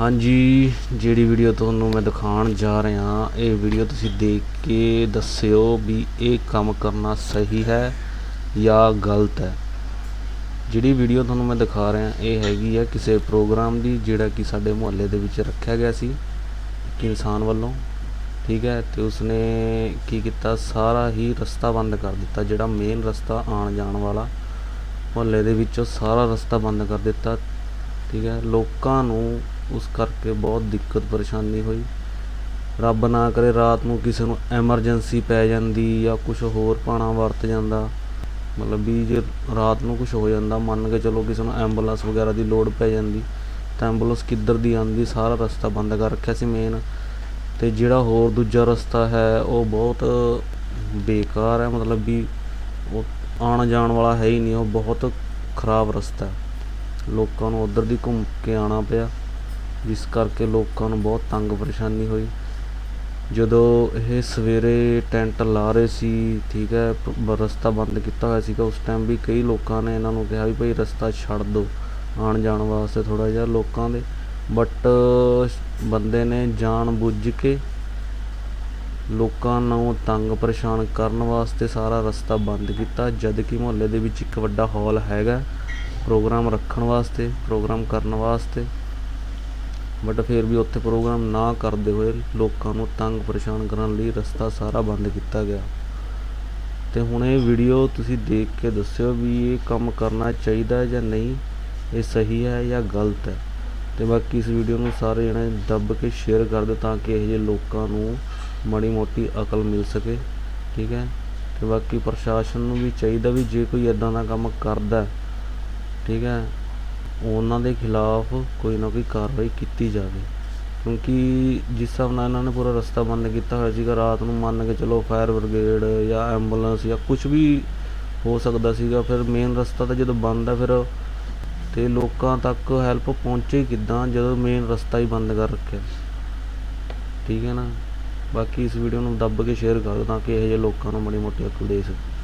ਹਾਂਜੀ, ਜਿਹੜੀ ਵੀਡੀਓ ਤੁਹਾਨੂੰ ਮੈਂ ਦਿਖਾਉਣ ਜਾ ਰਿਹਾ, ਇਹ ਵੀਡੀਓ ਤੁਸੀਂ ਦੇਖ ਕੇ ਦੱਸਿਓ ਵੀ ਇਹ ਕੰਮ ਕਰਨਾ ਸਹੀ ਹੈ ਜਾਂ ਗਲਤ ਹੈ। ਜਿਹੜੀ ਵੀਡੀਓ ਤੁਹਾਨੂੰ ਮੈਂ ਦਿਖਾ ਰਿਹਾ, ਇਹ ਹੈਗੀ ਹੈ ਕਿਸੇ ਪ੍ਰੋਗਰਾਮ ਦੀ, ਜਿਹੜਾ ਕਿ ਸਾਡੇ ਮੁਹੱਲੇ ਦੇ ਵਿੱਚ ਰੱਖਿਆ ਗਿਆ ਸੀ, ਇੱਕ ਇਨਸਾਨ ਵੱਲੋਂ, ਠੀਕ ਹੈ, ਤੇ ਉਸਨੇ ਕੀ ਕੀਤਾ, ਸਾਰਾ ਹੀ ਰਸਤਾ ਬੰਦ ਕਰ ਦਿੱਤਾ, ਜਿਹੜਾ ਮੇਨ ਰਸਤਾ ਆਉਣ ਜਾਣ ਵਾਲਾ ਮੁਹੱਲੇ ਦੇ ਵਿੱਚੋਂ ਸਾਰਾ ਰਸਤਾ ਬੰਦ ਕਰ ਦਿੱਤਾ, ਠੀਕ ਹੈ, ਲੋਕਾਂ ਨੂੰ ਉਸ ਕਰਕੇ ਬਹੁਤ ਦਿੱਕਤ ਪਰੇਸ਼ਾਨੀ ਹੋਈ। ਰੱਬ ਨਾ ਕਰੇ ਰਾਤ ਨੂੰ ਕਿਸੇ ਨੂੰ ਐਮਰਜੈਂਸੀ ਪੈ ਜਾਂਦੀ ਜਾਂ ਕੁਝ ਹੋਰ ਪਾਣਾ ਵਰਤ ਜਾਂਦਾ। ਮਤਲਬ ਵੀ ਜੇ ਰਾਤ ਨੂੰ ਕੁਝ ਹੋ ਜਾਂਦਾ, ਮੰਨ ਕੇ ਚਲੋ ਕਿਸੇ ਨੂੰ ਐਂਬੂਲੈਂਸ ਵਗੈਰਾ ਦੀ ਲੋੜ ਪੈ ਜਾਂਦੀ, ਤਾਂ ਐਂਬੂਲੈਂਸ ਕਿੱਧਰ ਦੀ ਆਂਦੀ ਸਾਰਾ ਰਸਤਾ ਬੰਦ ਕਰ ਰੱਖਿਆ ਸੀ ਮੇਨ ਤੇ ਜਿਹੜਾ ਹੋਰ ਦੂਜਾ ਰਸਤਾ ਹੈ, ਉਹ ਬਹੁਤ ਬੇਕਾਰ ਹੈ। ਮਤਲਬ ਵੀ ਉਹ ਆਉਣ ਜਾਣ ਵਾਲਾ ਹੈ ਹੀ ਨਹੀਂ, ਉਹ ਬਹੁਤ ਖਰਾਬ ਰਸਤਾ ਹੈ। ਲੋਕਾਂ ਨੂੰ ਉਧਰ ਦੀ ਘੁੰਮ ਕੇ ਆਉਣਾ ਪਿਆ। ਜਿਸ ਕਰਕੇ ਲੋਕਾਂ ਨੂੰ ਬਹੁਤ ਤੰਗ ਪਰੇਸ਼ਾਨੀ ਹੋਈ। ਜਦੋਂ ਇਹ ਸਵੇਰੇ ਟੈਂਟ ਲਾ ਰਹੇ ਸੀ, ਠੀਕ ਹੈ, ਪ- ਰਸਤਾ ਬੰਦ ਕੀਤਾ ਹੋਇਆ ਸੀਗਾ, ਉਸ ਟਾਈਮ ਵੀ ਕਈ ਲੋਕਾਂ ਨੇ ਇਹਨਾਂ ਨੂੰ ਕਿਹਾ ਵੀ ਭਾਈ ਰਸਤਾ ਛੱਡ ਦਿਓ ਆਉਣ ਜਾਣ ਵਾਸਤੇ ਥੋੜਾ ਜਿਹਾ ਲੋਕਾਂ ਦੇ। ਬਟ ਬੰਦੇ ਨੇ ਜਾਣ ਬੁੱਝ ਕੇ ਲੋਕਾਂ ਨੂੰ ਤੰਗ ਪਰੇਸ਼ਾਨ ਕਰਨ ਵਾਸਤੇ ਸਾਰਾ ਰਸਤਾ ਬੰਦ ਕੀਤਾ, ਜਦ ਕਿ ਮੁਹੱਲੇ ਦੇ ਵਿੱਚ ਇੱਕ ਵੱਡਾ ਹਾਲ ਹੈਗਾ ਪ੍ਰੋਗਰਾਮ ਰੱਖਣ ਵਾਸਤੇ ਪ੍ਰੋਗਰਾਮ ਕਰਨ ਵਾਸਤੇ। ਬਟ ਫਿਰ ਵੀ ਉੱਥੇ ਪ੍ਰੋਗਰਾਮ ਨਾ ਕਰਦੇ ਹੋਏ ਲੋਕਾਂ ਨੂੰ ਤੰਗ ਪਰੇਸ਼ਾਨ ਕਰਨ ਲਈ ਰਸਤਾ ਸਾਰਾ ਬੰਦ ਕੀਤਾ ਗਿਆ। ਤੇ ਹੁਣ ਇਹ ਵੀਡੀਓ ਤੁਸੀਂ ਦੇਖ ਕੇ ਦੱਸਿਓ ਵੀ ਇਹ ਕੰਮ ਕਰਨਾ ਚਾਹੀਦਾ ਜਾਂ ਨਹੀਂ, ਇਹ ਸਹੀ ਹੈ ਜਾਂ ਗਲਤ ਹੈ। ਤੇ ਬਾਕੀ ਇਸ ਵੀਡੀਓ ਨੂੰ ਸਾਰੇ ਜਣੇ ਦੱਬ ਕੇ ਸ਼ੇਅਰ ਕਰ ਦਿਓ ਤਾਂ ਕਿ ਇਹ ਜਿਹੇ ਲੋਕਾਂ ਨੂੰ ਮਾੜੀ ਮੋਟੀ ਅਕਲ ਮਿਲ ਸਕੇ, ਠੀਕ ਹੈ? ਤੇ ਬਾਕੀ ਪ੍ਰਸ਼ਾਸਨ ਨੂੰ ਵੀ ਚਾਹੀਦਾ ਵੀ ਜੇ ਕੋਈ ਇਦਾਂ ਦਾ ਕੰਮ ਕਰਦਾ, ਠੀਕ ਹੈ? ਉਹਨਾਂ ਦੇ ਖਿਲਾਫ ਕੋਈ ਨਾ ਕੋਈ ਕਾਰਵਾਈ ਕੀਤੀ ਜਾਵੇ। ਕਿਉਂਕਿ ਜਿਸ ਹਿਸਾਬ ਨਾਲ ਇਹਨਾਂ ਨੇ ਪੂਰਾ ਰਸਤਾ ਬੰਦ ਕੀਤਾ ਹੋਇਆ ਸੀਗਾ, ਰਾਤ ਨੂੰ ਮੰਨ ਕੇ ਚਲੋ ਫਾਇਰ ਬ੍ਰਿਗੇਡ ਜਾਂ ਐਂਬੂਲੈਂਸ ਜਾਂ ਕੁਝ ਵੀ ਹੋ ਸਕਦਾ ਸੀਗਾ, ਫਿਰ ਮੇਨ ਰਸਤਾ ਤਾਂ ਜਦੋਂ ਬੰਦ ਆ ਫਿਰ ਤੇ ਲੋਕਾਂ ਤੱਕ ਹੈਲਪ ਪਹੁੰਚੇ ਕਿੱਦਾਂ ਜਦੋਂ ਮੇਨ ਰਸਤਾ ਹੀ ਬੰਦ ਕਰ ਰੱਖਿਆ। ਠੀਕ ਹੈ ਨਾ? ਬਾਕੀ ਇਸ ਵੀਡੀਓ ਨੂੰ ਦੱਬ ਕੇ ਸ਼ੇਅਰ ਕਰ ਦਿਓ ਤਾਂ ਕਿ ਇਹੋ ਜਿਹੇ ਲੋਕਾਂ ਨੂੰ ਮਾੜੀ ਮੋਟੀ ਅਕਲ ਦੇ ਸਕੇ